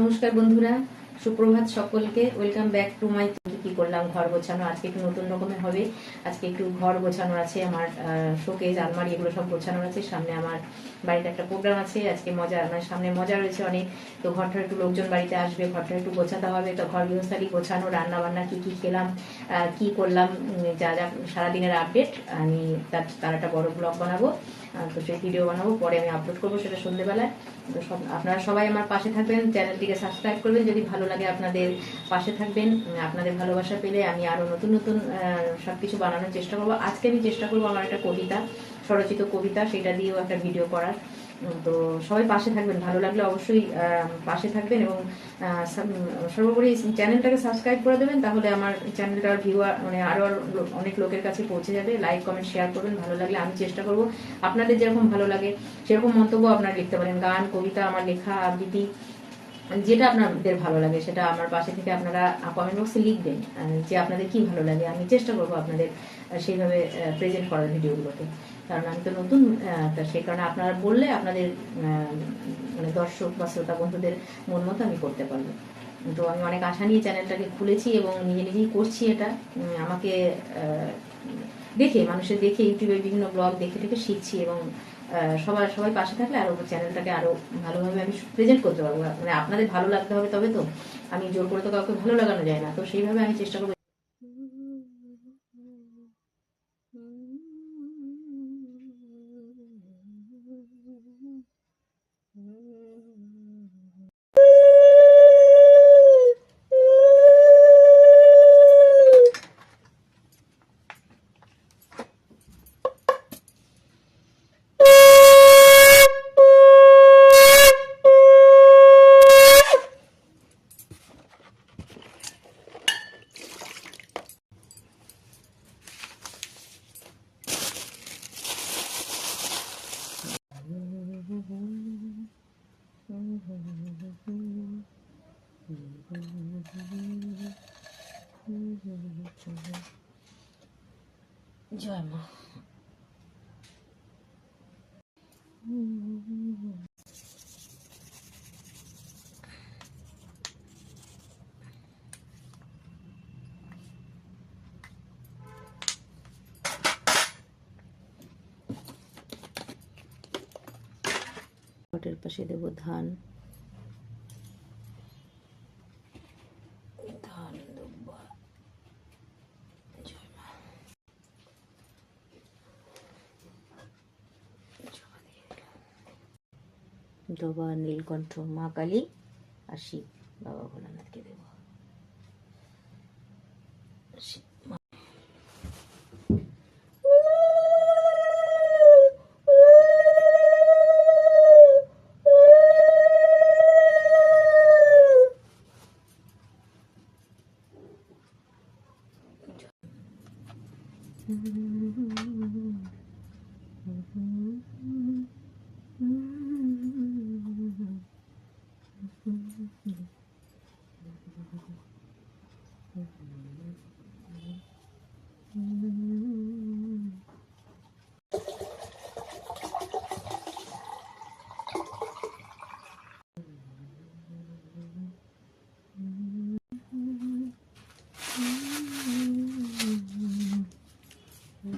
নমস্কার বন্ধুরা, সুপ্রভাত সকলকে। ওয়েলকাম ব্যাক টু মাই কি করলাম? ঘর গোছানো। আজকে একটু নতুন রকমের হবে। আজকে একটু ঘর গোছানো আছে, আমার শোকেজ আলমারি, এগুলো সব গোছানো আছে। সামনে আমার বাড়িতে একটা প্রোগ্রাম আছে। আজকে মজা মানে সামনে মজা রয়েছে অনেক। তো ঘরটা একটু লোকজন বাড়িতে আসবে, ঘরটা একটু গোছাতে হবে। তো ঘর গৃহস্থালি গোছানো রান্না বান্না কি কি খেলাম কি করলাম যা যা, সারাদিনের আপডেট আমি তার তার একটা বড় ব্লগ বানাবো। তো সেই ভিডিও বানাবো, পরে আমি আপলোড করব সেটা সন্ধ্যেবেলায় তো সব, আপনারা সবাই আমার পাশে থাকবেন চ্যানেলটিকে সাবস্ক্রাইব করবেন, যদি ভালো লাগে আপনাদের পাশে থাকবেন। আপনাদের ভালোবাসা পেলে আমি আরও নতুন নতুন সব কিছু বানানোর চেষ্টা করব। আজকে আমি চেষ্টা করব আমার একটা কবিতা, স্বরচিত কবিতা, সেটা দিয়েও একটা ভিডিও করার। তো সবাই পাশে থাকবেন। ভালো লাগলে অবশ্যই পাশে থাকবেন এবং সর্বোপরি চ্যানেলটাকে সাবস্ক্রাইব করে দেবেন, তাহলে আমার চ্যানেলটার ভিউয়ার মানে আরও অনেক লোকের কাছে পৌঁছে যাবে। লাইক কমেন্ট শেয়ার করবেন, ভালো লাগলে আমি চেষ্টা করব। আপনাদের যেরকম ভালো লাগে, সেরকম মন্তব্য আপনারা লিখতে পারেন। গান, কবিতা, আমার লেখা, আবৃত্তি, যেটা আপনাদের ভালো লাগে, সেটা আমার পাশে থেকে আপনারা কমেন্ট বক্সে লিখবেন যে আপনাদের কি ভালো লাগে। আমি চেষ্টা করব আপনাদের সেইভাবে প্রেজেন্ট করার ভিডিওগুলোতে কারণ আমি তো নতুন তা সেই কারণে আপনারা বললে আপনাদের মানে দর্শক বা শ্রোতা বন্ধুদের মন মতো আমি করতে পারব। তো আমি অনেক আশা নিয়ে চ্যানেলটাকে খুলেছি এবং নিজে নিজেই করছি এটা। আমাকে দেখে, মানুষের দেখে, ইউটিউবে বিভিন্ন ব্লগ দেখে দেখে শিখছি এবং সবার, সবাই পাশে থাকলে আরও চ্যানেলটাকে আরও ভালোভাবে আমি প্রেজেন্ট করতে পারব। মানে আপনাদের ভালো লাগতে হবে তবে তো। আমি জোর করে তো কাউকে ভালো লাগানো যায় না। তো সেইভাবে আমি চেষ্টা করব জয় মা ঘটের পাশে দেব ধান। ধান দেব। নীলকণ্ঠ মা কালী আর শিব বাবা ভোলানাথকে দেব শিব মা- এই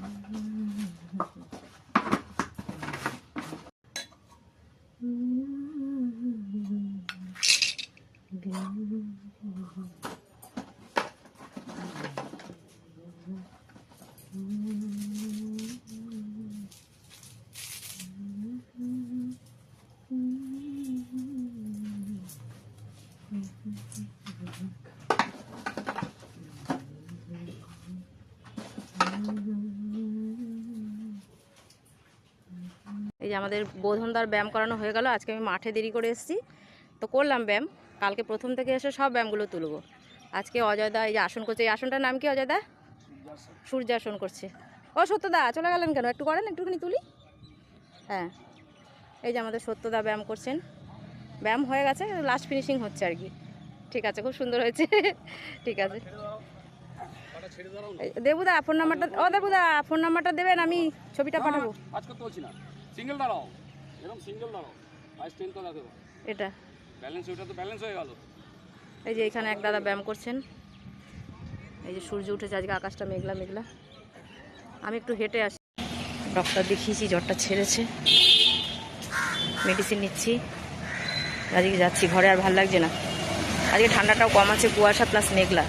যে আমাদের বোধনদার ব্যায়াম করানো হয়ে গেল, আজকে আমি মাঠে দেরি করে এসেছি। তো করলাম ব্যায়াম, কালকে প্রথম থেকে এসে সব ব্যায়ামগুলো তুলবো। আজকে অজয়দা এই যে আসন করছে, এই আসনটার নাম কি অজয়দা সূর্যাসন করছে। ও সত্যদা, চলে গেলেন কেন? একটু করেন, একটুখানি তুলি। হ্যাঁ এই যে আমাদের সত্যদা ব্যায়াম করছেন। ব্যায়াম হয়ে গেছে লাস্ট ফিনিশিং হচ্ছে আর কি। ঠিক আছে, খুব সুন্দর হয়েছে। ঠিক আছে। দেবুদা ফোন নাম্বারটা ও দেবুদা ফোন নাম্বারটা দেবেন, আমি ছবিটা পাঠাবো। আজ করতে না। সিঙ্গেল দাঁড়াও। এরকম সিঙ্গেল দাঁড়াও। দেবো এটা। ব্যালেন্স ওটা তো ব্যালেন্স হয়ে গেল। এই যে এখানে এক দাদা ব্যায়াম করছেন। এই যে সূর্য উঠেছে আজকে আকাশটা মেঘলা মেঘলা। আমি একটু হেঁটে আসি। ডক্টর দেখিয়েছি জ্বরটা ছেড়েছে। মেডিসিন নিচ্ছি। আজকে যাচ্ছি ঘরে আর ভালো লাগছে না। আজকে ঠান্ডাটাও কম আছে কুয়াশা প্লাস মেঘলা।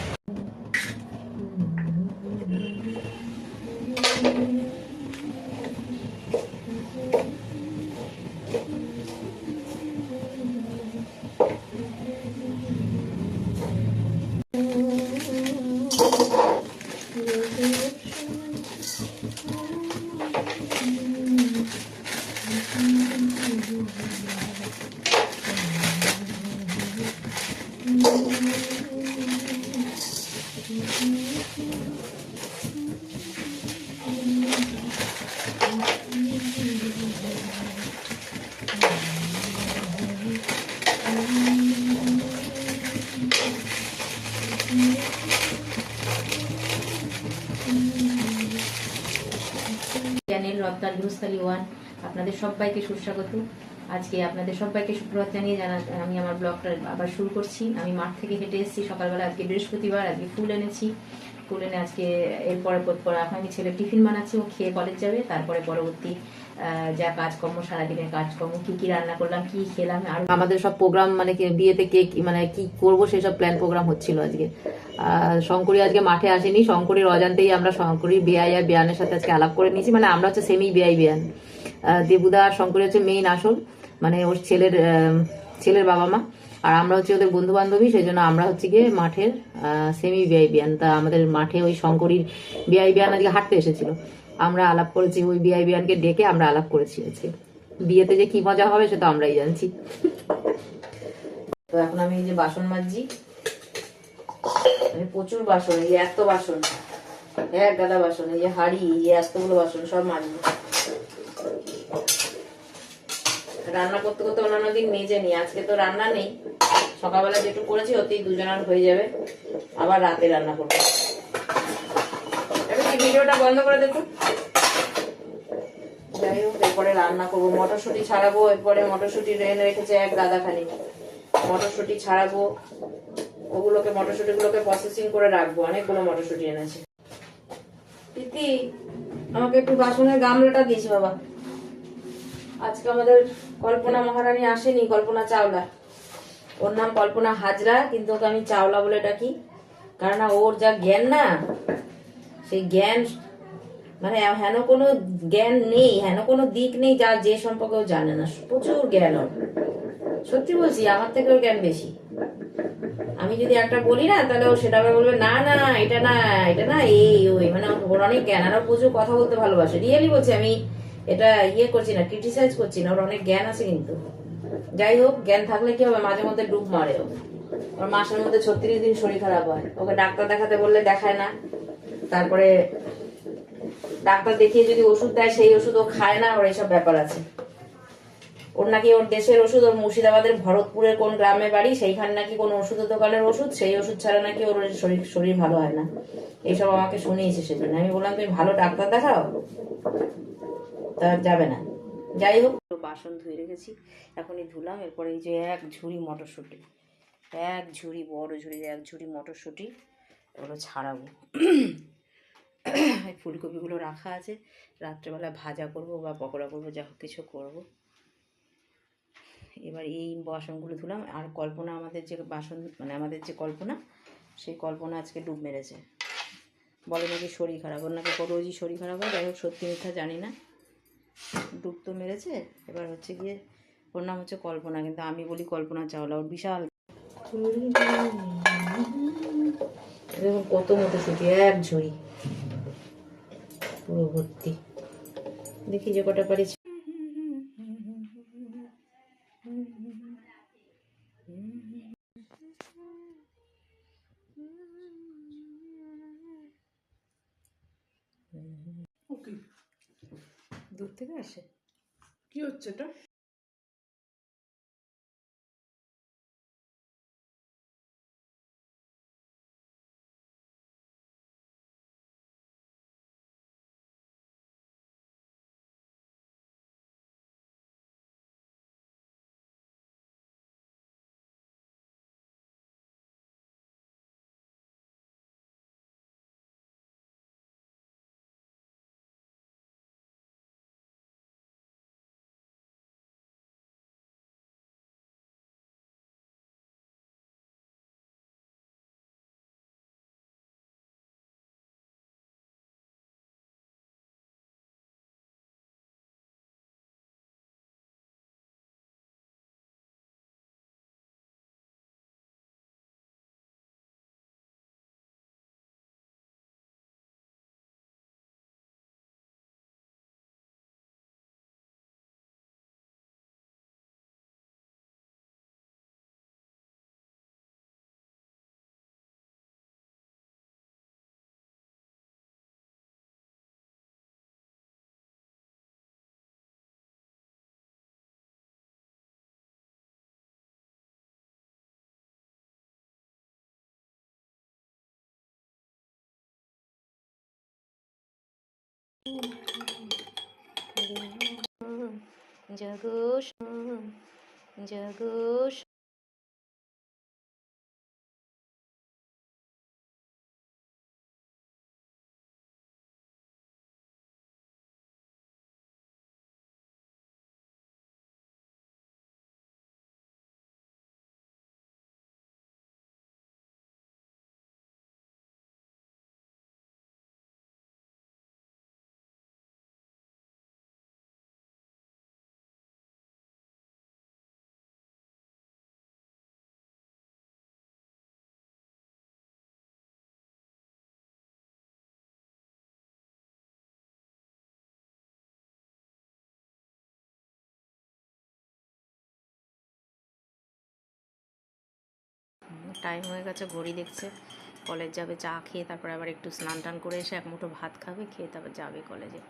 গুরুস্থালী ওয়ান আপনাদের সবাইকে সুস্বাগত। আজকে আপনাদের সবাইকে সুপ্রভাত জানিয়ে জানা আমি আমার ব্লগটা আবার শুরু করছি। আমি মাঠ থেকে হেঁটে এসেছি সকালবেলা, আজকে বৃহস্পতিবার, আজকে ফুল এনেছি। ফুল এনে আজকে এরপরে পর আমি ছেলে টিফিন বানাচ্ছি, ও খেয়ে কলেজ যাবে, তারপরে পরবর্তী যা কাজকর্ম, সারাদিনের কাজকর্ম, কি কি রান্না করলাম, কি খেলাম, আর আমাদের সব প্রোগ্রাম মানে বিয়েতে কে মানে কি করব সেসব প্ল্যান প্রোগ্রাম হচ্ছিল আজকে। শঙ্করী আজকে মাঠে আসেনি, শঙ্করীর অজান্তেই আমরা শঙ্করীর বেআই আর বেয়ানের সাথে আজকে আলাপ করে নিয়েছি মানে আমরা হচ্ছে সেমি বেআই বেয়ান। দেবুদা আর শঙ্করী হচ্ছে মেইন আসল মানে ওর ছেলের ছেলের বাবা মা। আর আমরা হচ্ছে ওদের বন্ধু বান্ধবী সেই জন্য আমরা হচ্ছে গিয়ে মাঠের সেমি বিআই বিয়ান। তা আমাদের মাঠে ওই শঙ্করীর বিআই বিয়ান আজকে হাঁটতে এসেছিল। আমরা আলাপ করেছি, ওই বিআই বিয়ানকে ডেকে আমরা আলাপ করেছি আজকে। বিয়েতে যে কি মজা হবে সেটা আমরাই জানছি। তো এখন আমি এই যে বাসন মাজছি। প্রচুর বাসন, এই এত বাসন, এক গাদা বাসন, এই যে হাড়ি, এই এতগুলো বাসন সব মাজবো রান্না করতে করতে অন্যান্য দিন মেজে নি, আজকে তো রান্না নেই। সকালবেলা যেটু করেছি, ওতেই দুজনের হয়ে যাবে। আবার রাতে রান্না করব। ভিডিওটা বন্ধ করে দেখুন? যাই এরপরে রান্না করব। মটরশুঁটি ছাড়াবো, এরপরে মটরশুঁটি রেনে রেখেছে এক গাদা খানি। মটরশুঁটি ছাড়াবো, ওগুলোকে, মটরশুঁটিগুলোকে প্রসেসিং করে রাখব। অনেকগুলো মটরশুঁটি এনেছে। প্রীতি আমাকে একটু বাসনের গামলাটা দিয়েছে বাবা। আজকে আমাদের কল্পনা মহারানী আসেনি, কল্পনা চাওলা। ওর নাম কল্পনা হাজরা, কিন্তু ওকে আমি চাওলা বলে ডাকি। কারণ ওর যা জ্ঞান না, সেই জ্ঞান মানে হেন কোনো জ্ঞান নেই, হেন কোনো দিক নেই যা যে সম্পর্কে জানে না। প্রচুর জ্ঞান সত্যি বলছি, আমার থেকে ওর জ্ঞান বেশি। আমি যদি একটা বলি না, তাহলে ও সেটা আবার বলবে, না না, এটা না এটা না এই ওই মানে ওর অনেক জ্ঞান, আর প্রচুর কথা বলতে ভালোবাসে। রিয়েলি বলছি, আমি এটা ইয়ে করছি না ক্রিটিসাইজ করছি না, ওর অনেক জ্ঞান আছে কিন্তু। যাই হোক, জ্ঞান থাকলে কি হবে? মাঝে মধ্যে ডুব মারে ও। ওর মাসের মধ্যে ছত্রিশ দিন শরীর খারাপ হয়। ওকে ডাক্তার দেখাতে বললে দেখায় না। তারপরে ডাক্তার দেখিয়ে যদি ওষুধ দেয়, সেই ওষুধ ও খায় না, ওর এইসব ব্যাপার আছে। ওর নাকি ওর দেশের ওষুধ, ওর মুর্শিদাবাদের ভরতপুরের কোন গ্রামে বাড়ি, সেইখানে নাকি কোন ওষুধের দোকানের ওষুধ, সেই ওষুধ ছাড়া নাকি ওর শরীর শরীর ভালো হয় না। এইসব আমাকে শুনিয়েছে সেজন্য। আমি বললাম, তুমি ভালো ডাক্তার দেখাও? তা যাবে না। যাই হোক। বাসন ধুয়ে রেখেছি, এখনই ধুলাম, এরপরে এই যে এক ঝুড়ি মটরশুঁটি। এক ঝুড়ি, বড় ঝুড়ি, এক ঝুড়ি মটরশুঁটি ওগুলো ছাড়াবো। এই ফুলকপিগুলো রাখা আছে। রাত্রেবেলা ভাজা করব বা পকোড়া করব, যা হোক কিছু করব। এবার এই বাসনগুলো ধুলাম। আর কল্পনা আমাদের যে বাসন মানে আমাদের যে কল্পনা, সেই কল্পনা আজকে ডুব মেরেছে। বলে নাকি শরীর খারাপ, ওর নাকি রোজই শরীর খারাপ হয়? যাই হোক, সত্যি মিথ্যা জানি না। ডুব তো মেরেছে। এবার হচ্ছে গিয়ে, ওর নাম হচ্ছে কল্পনা, কিন্তু আমি বলি কল্পনা চাওলা, ওর বিশাল কত মটরশুঁটি এক ঝুড়ি। পুরো ভর্তি দেখি যে কটা পারি। দূর থেকে আসে। কি হচ্ছে এটা? জগোষ জগোষ টাইম হয়ে গেছে ঘড়ি দেখছে। কলেজ যাবে চা খেয়ে তারপরে আবার একটু স্নান টান করে এসে এক মুঠো ভাত খাবে খেয়ে তারপর যাবে কলেজে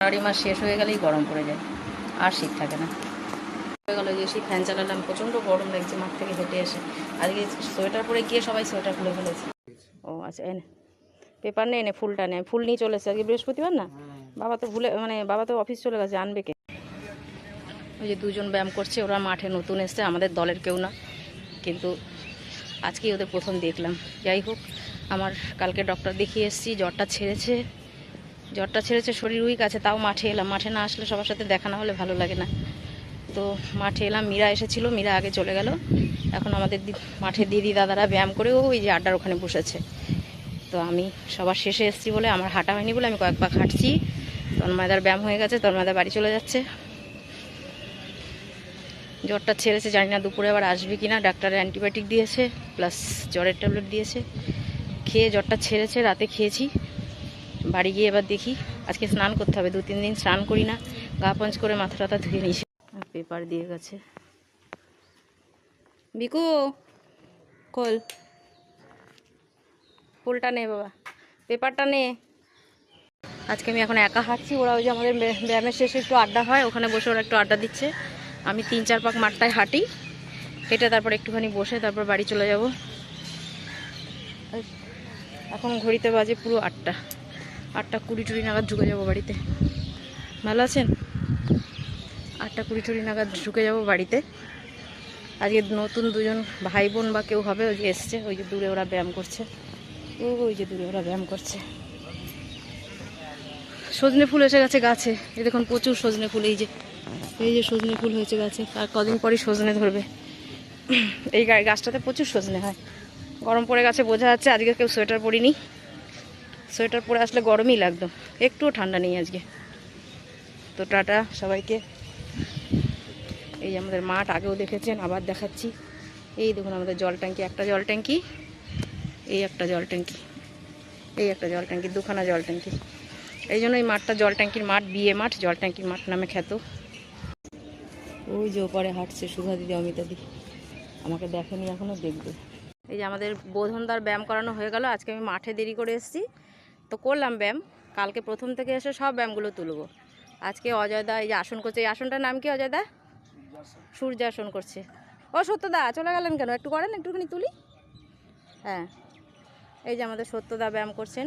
জানুয়ারি মাস শেষ হয়ে গেলেই গরম পড়ে যায় আর শীত থাকে না। হয়ে গেলো যে সেই ফ্যান চালালাম প্রচণ্ড গরম লাগছে মাঠ থেকে হেঁটে এসে। আজকে সোয়েটার পরে গিয়ে সবাই সোয়েটার খুলে ফেলেছে। ও আচ্ছা এনে পেপার নেই এনে ফুলটা নেই ফুল নিয়ে চলে এসেছে আজকে বৃহস্পতিবার না? বাবা তো ভুলে মানে বাবা তো অফিস চলে গেছে আনবে কে? ওই যে দুজন ব্যায়াম করছে, ওরা মাঠে নতুন এসছে, আমাদের দলের কেউ না। কিন্তু আজকেই ওদের প্রথম দেখলাম। যাই হোক, আমার কালকে ডক্টর দেখিয়ে এসেছি, জ্বরটা ছেড়েছে। জ্বরটা ছেড়েছে, শরীর উইক আছে, তাও মাঠে এলাম। মাঠে না আসলে সবার সাথে দেখা না হলে ভালো লাগে না। তো মাঠে এলাম, মীরা এসেছিল, মীরা আগে চলে গেল। এখন আমাদের মাঠে দিদি দাদারা ব্যায়াম করে ওই যে আড্ডার ওখানে বসেছে। তো আমি সবার শেষে এসেছি বলে আমার হাঁটা হয়নি বলে আমি কয়েক পাক হাঁটছি তন্ময়দার ব্যায়াম হয়ে গেছে, তন্ময়দা বাড়ি চলে যাচ্ছে। জ্বরটা ছেড়েছে, জানি না দুপুরে আবার আসবে কি না। ডাক্তারের অ্যান্টিবায়োটিক দিয়েছে প্লাস জ্বরের ট্যাবলেট দিয়েছে। খেয়ে জ্বরটা ছেড়েছে, রাতে খেয়েছি। বাড়ি গিয়ে এবার দেখি, আজকে স্নান করতে হবে, দু তিন দিন স্নান করি না। গা পঞ্চ করে মাথা টাথা ধুয়ে নিয়েছি। পেপার দিয়ে গেছে। বিকু খোল। ফুলটা নে বাবা, পেপারটা নে। আজকে আমি এখন একা হাঁটছি, ওরা ওই যে আমাদের ব্যায়ামের শেষে একটু আড্ডা হয়, ওখানে বসে ওরা একটু আড্ডা দিচ্ছে। আমি তিন চার পাক মাঠটায় হাঁটি, হেঁটে তারপর একটুখানি বসে তারপর বাড়ি চলে যাব। এখন ঘড়িতে বাজে পুরো আটটা। আটটা কুড়ি টুড়ি নাগাদ ঢুকে যাব বাড়িতে। ভালো আছেন? আটটা কুড়ি টুড়ি নাগাদ ঢুকে যাব বাড়িতে। আজকে নতুন দুজন ভাই বোন বা কেউ হবে, ওই যে এসছে, ওই যে দূরে ওরা ব্যায়াম করছে। ও, ওই যে দূরে ওরা ব্যায়াম করছে। সজনে ফুল এসে গেছে গাছে। এ দেখুন প্রচুর সজনে ফুল, এই যে এই যে সজনে ফুল হয়েছে গাছে। আর কদিন পরই সজনে ধরবে। এই গাছটাতে প্রচুর সজনে হয়। গরম পড়ে গেছে, বোঝা যাচ্ছে। আজকে কেউ সোয়েটার পরিনি। সোয়েটার পরে আসলে গরমই লাগতো। একটুও ঠান্ডা নেই আজকে। তো টাটা সবাইকে। এই যে আমাদের মাঠ, আগেও দেখেছেন, আবার দেখাচ্ছি। এই দেখুন আমাদের জল ট্যাঙ্কি, একটা জল ট্যাঙ্কি, এই একটা জল ট্যাঙ্কি, এই একটা জল ট্যাঙ্কি, দুখানা জল ট্যাঙ্কি। এই জন্য এই মাঠটা জল ট্যাঙ্কির মাঠ, বিয়ে মাঠ, জল ট্যাঙ্কির মাঠ নামে খ্যাত। ওই যে ওপারে হাঁটছে সুধা দিদি, অমিতা দি আমাকে দেখেনি এখনও দেখবে। এই যে আমাদের বোধনদার ব্যায়াম করানো হয়ে গেল, আজকে আমি মাঠে দেরি করে এসেছি। তো করলাম ব্যায়াম, কালকে প্রথম থেকে এসে সব ব্যায়ামগুলো তুলব। আজকে অজয়দা এই যে আসন করছে, এই আসনটার নাম কি অজয়দা সূর্যাসন করছে। ও সত্যদা, চলে গেলেন কেন? একটু করেন, একটুখানি তুলি। হ্যাঁ। এই যে আমাদের সত্যদা ব্যায়াম করছেন।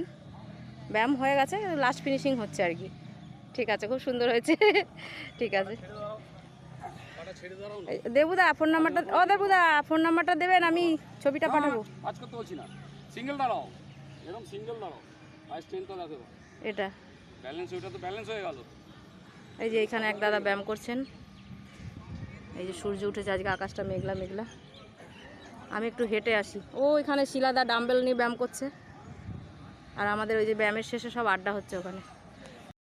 ব্যায়াম হয়ে গেছে, লাস্ট ফিনিশিং হচ্ছে আর কি। ঠিক আছে, খুব সুন্দর হয়েছে। ঠিক আছে। দেবুদা ফোন নাম্বারটা ও দেবুদা ফোন নাম্বারটা দেবেন আমি ছবিটা পাঠাবো। আজ করতে বলছি না। সিঙ্গেল দাঁড়াও। এরকম সিঙ্গেল দাঁড়াও। তো এটা। ব্যালেন্স ওইটা তো ব্যালেন্স হয়ে গেল। এই যে এখানে এক দাদা ব্যায়াম করছেন। এই যে সূর্য উঠেছে আজকে আকাশটা মেঘলা মেঘলা। আমি একটু হেঁটে আসি। ও এখানে শিলাদা ডাম্বেল নিয়ে ব্যায়াম করছে। আর আমাদের ওই যে ব্যায়ামের শেষে সব আড্ডা হচ্ছে ওখানে।